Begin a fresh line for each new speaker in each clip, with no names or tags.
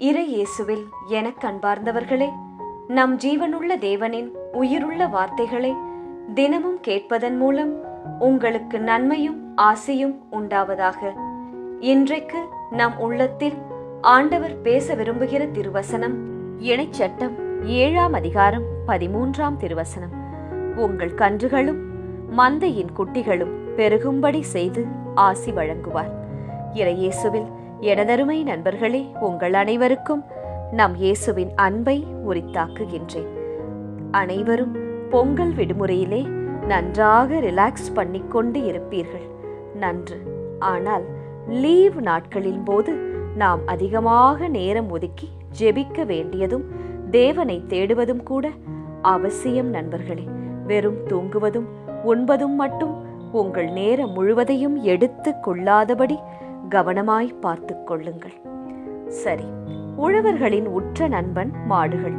இறை இயேசுவில் எனக் அன்பார்ந்தவர்களே நம் ஜீவனுள்ள தேவனின் உயிருள்ள வார்த்தைகளை தினமும் கேட்பதன் மூலம் உங்களுக்கு நன்மையும் ஆசையும் உண்டாவதாக. இன்றைக்கு நம் உள்ளத்தில் ஆண்டவர் பேச விரும்புகிற திருவசனம் இணைச்சட்டம் ஏழாம் அதிகாரம் பதிமூன்றாம் திருவசனம். உங்கள் கன்றுகளும் மந்தையின் குட்டிகளும் பெருகும்படி செய்து ஆசி வழங்குவார். இறையேசுவில் எனதருமை நண்பர்களே உங்கள் அனைவருக்கும் நம் இயேசுவின் அன்பை உரித்தாக்குகின்றேன். அனைவரும் பொங்கல் விடுமுறையிலே நன்றாக ரிலாக்ஸ் பண்ணிக்கொண்டு இருப்பீர்கள். நன்று. ஆனால் லீவ் நாட்களின் போது நாம் அதிகமாக நேரம் ஒதுக்கி ஜெபிக்க வேண்டியதும் தேவனை தேடுவதும் கூட அவசியம் நண்பர்களே. வெறும் தூங்குவதும் உண்பதும் மட்டும் உங்கள் நேரம் முழுவதையும் எடுத்து கொள்ளாதபடி கவனமாய் பார்த்து கொள்ளுங்கள். சரி உழவர்களின் உற்ற நண்பன் மாடுகள்.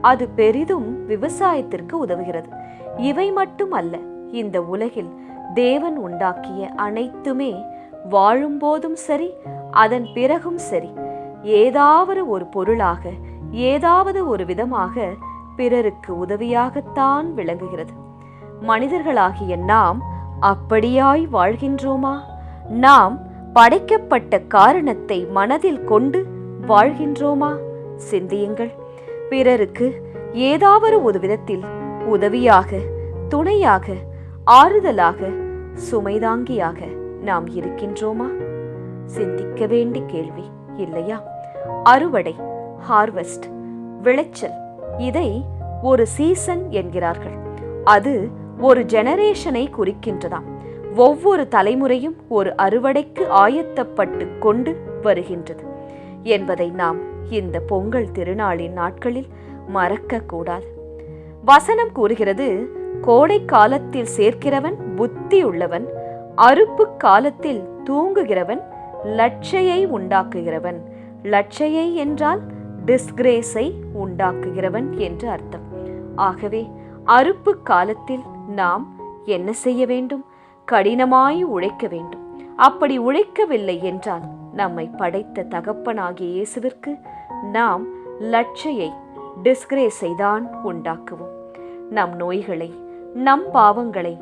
அது பெரிதும் விவசாயத்திற்கு உதவுகிறது. இவை மட்டும் அல்ல இந்த உலகில் தேவன் உண்டாக்கிய அனைத்துமே வாழும்போதும் சரி அதன் பிறகும் சரி. ஏதாவது ஒரு பொருளாக ஏதாவது ஒரு விதமாக பிறருக்கு உதவியாகத்தான் விளங்குகிறது. மனிதர்களாகிய நாம் அப்படியாய் வாழ்கின்றோமா? நாம் படைக்கப்பட்ட காரணத்தை மனதில் கொண்டு வாழ்கின்றோமா? சிந்தியுங்கள். பிறருக்கு ஏதாவது ஒரு விதத்தில் உதவியாக துணையாக ஆறுதலாக சுமைதாங்கியாக நாம் இருக்கின்றோமா? சிந்திக்க வேண்டிய கேள்வி இல்லையா? அறுவடை ஹார்வெஸ்ட் விளைச்சல் இதை ஒரு சீசன் என்கிறார்கள். அது ஒரு ஜெனரேஷனை குறிக்கின்றதாம். ஒவ்வொரு தலைமுறையும் ஒரு அறுவடைக்கு ஆயத்தப்பட்டு கொண்டு வருகின்றது. என்பதை நாம் இந்த பொங்கல் திருநாளின் நாட்களில் மறக்க கூடாது. வசனம் கூறுகிறது கோடை காலத்தில் சேர்க்கிறவன் புத்தி உள்ளவன் அறுப்பு காலத்தில் தூங்குகிறவன் லட்சையை உண்டாக்குகிறவன். லட்சையை என்றால் டிஸ்கிரேஸை உண்டாக்குகிறவன் என்று அர்த்தம். ஆகவே அறுப்பு காலத்தில் நாம் என்ன செய்ய வேண்டும்? கடினமாய் உழைக்க வேண்டும். அப்படி உழைக்கவில்லை என்றால் நம்மை படைத்த தகப்பனாகிய இயேசுவிற்கு நாம் லட்சையை டிஸ்கிரேஸை தான் உண்டாக்குவோம். நம் நோய்களை நம் பாவங்களை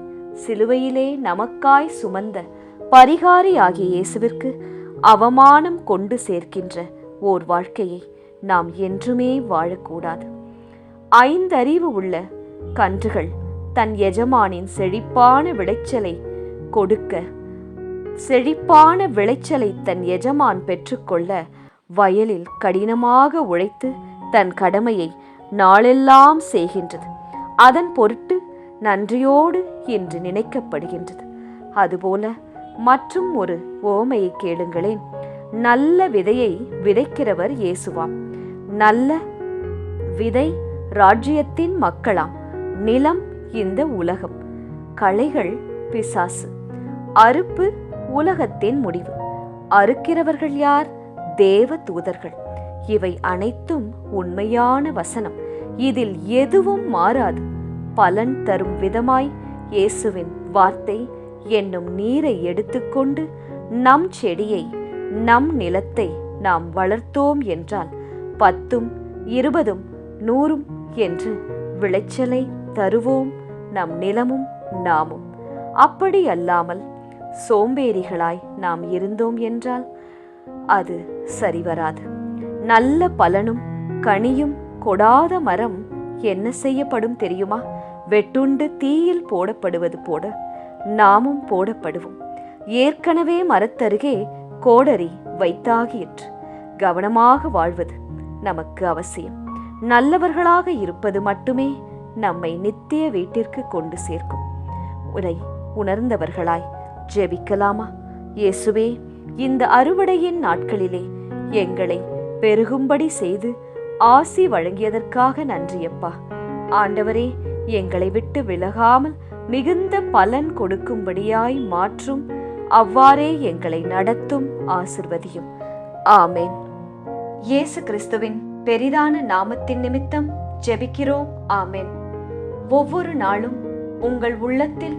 சிலுவையிலே நமக்காய் சுமந்த பரிகாரி ஆகிய இயேசுவிற்கு அவமானம் கொண்டு சேர்க்கின்ற ஓர் வாழ்க்கையை நாம் என்றுமே வாழக்கூடாது. ஐந்தறிவு உள்ள கன்றுகள் தன் எஜமானின் செழிப்பான விளைச்சலை கொடுக்க. செழிப்பான விளைச்சலை தன் எஜமான் பெற்றுக்கொள்ள வயலில் கடினமாக உழைத்து தன் கடமையை நாளெல்லாம் செய்கின்றது. அதன் பொருட்டு நன்றியோடு என்று நினைக்கப்படுகின்றது. அதுபோல மற்றும் ஒரு ஓமையை கேளுங்களேன். நல்ல விதையை விதைக்கிறவர் இயேசுவாம். நல்ல விதை ராஜ்யத்தின் மக்களாம். நிலம் இந்த உலகம். களைகள் பிசாசு. அறுப்பு உலகத்தின் முடிவு. அறுக்கிறவர்கள் யார்? தேவ தூதர்கள். இவை அனைத்தும் உண்மையான வசனம். இதில் எதுவும் மாறாது. பலன் தரும் விதமாய் இயேசுவின் வார்த்தை என்னும் நீரை எடுத்துக்கொண்டு நம் செடியை நம் நிலத்தை நாம் வளர்த்தோம் என்றால் பத்தும் இருபதும் நூறும் என்று விளைச்சலை தருவோம் நம் நிலமும் நாமும். அப்படி அல்லாமல் சோம்பேறிகளாய் நாம் இருந்தோம் என்றால் அது சரிவராது. நல்ல பலனும் கனியும் கொடாத மரம் என்ன செய்யப்படும் தெரியுமா? வெட்டுண்டு தீயில் போடப்படுவது போட நாமும் போடப்படுவோம். ஏற்கனவே மரத்தருகே கோடரி வைத்தாகிற்று கவனமாக வாழ்வது நமக்கு அவசியம். நல்லவர்களாக இருப்பது மட்டுமே நம்மை நித்திய வீட்டிற்கு கொண்டு சேர்க்கும். உரை உணர்ந்தவர்களாய் ஜெபிக்கலாமா? இயேசுவே இந்த அறுவடையின் நாட்களிலே எங்களை பெருகும்படி செய்து ஆசி வழங்கியதற்காக நன்றியப்பா. ஆண்டவரே எங்களை விட்டு விலகாமல் மிகுந்த பலன் கொடுக்கும்படியாய் மாற்றும் அவ்வாறே எங்களை நடத்தும் ஆசிர்வதியும். ஆமேன். இயேசு கிறிஸ்துவின் பெரிதான நாமத்தின் நிமித்தம் ஜெபிக்கிறோம். ஆமேன். ஒவ்வொரு நாளும் உங்கள் உள்ளத்தில்